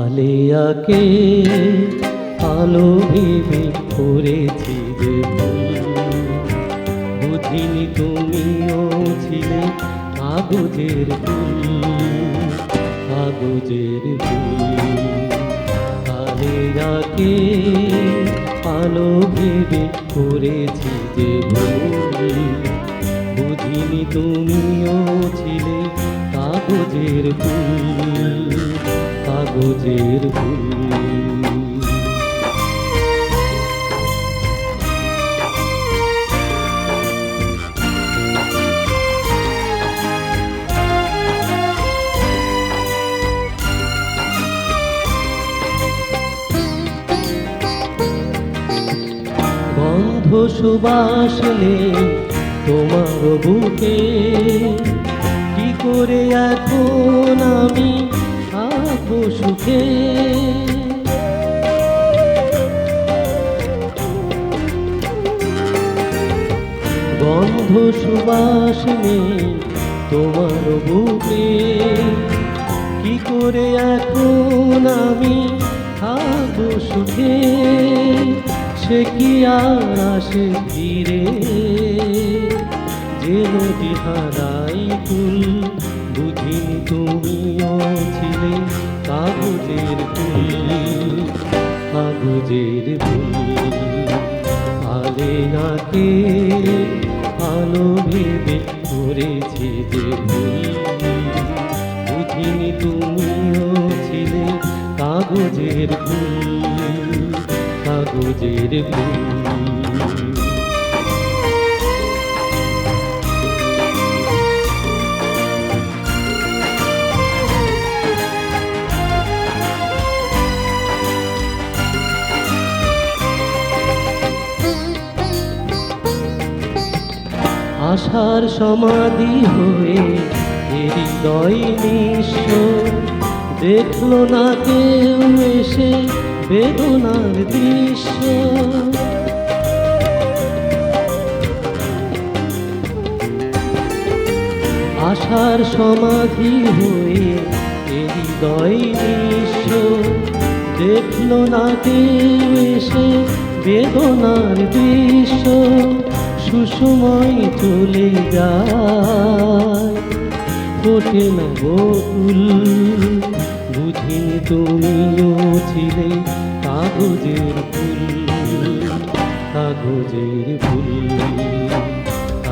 আলেয়াকে আলো ভেবে করেছি যে। বুঝিনি তুমিও ছিলে কাগজের ফুল কাগজের ফুল আলেয়াকে আলো ভেবে করেছি যে বুঝিনি তুমিও ছিলে কাগজের ফুল কাগজের ফুল। গন্ধ সুবাস তোমার বুকে। কি করে এখন আমি থাকব সুখে? গন্ধ সুবাস তোমার বুকে। কি করে এখন আমি থাকব সুখে? সে কি আর আসে ফিরে? যে নদী হারাই কুল বুঝিনি তুমিও ছিলে কাগজের ফুল কাগজের ফুল। আলে নাকে আলো ভেবে করেছি যে বুঝিনি তুমিও ছিলে কাগজের ফুল। কাগজের আশার সমাধি হয়ে হৃদয় নিঃস্ব। দেখল না কেউ এসে বেদনার দৃশ্য। আশার সমাধি হয়ে হৃদয় নিঃস্ব। দেখল না কেউ এসে বেদনার দৃশ্য। সুসময় চলে যায়। ফোটে না বুঝিনি তুমিও ছিলে কাগজের ফুল কাগজের ফুল।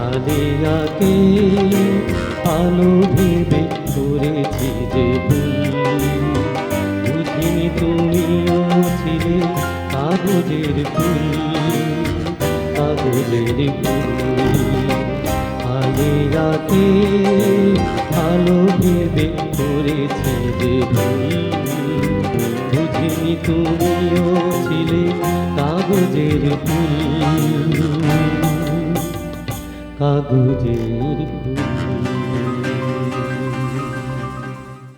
আলেয়াকে আলো ভেবে করেছি যে ভুল বুঝিনি তুমিও ছিলে কাগজের ফুল কাগজের ফুল। আলেয়াকে আলো ভেবে করেছি বুঝিনি তুমিও ছিলে কাগজের ফুল। কাগজের ফুল।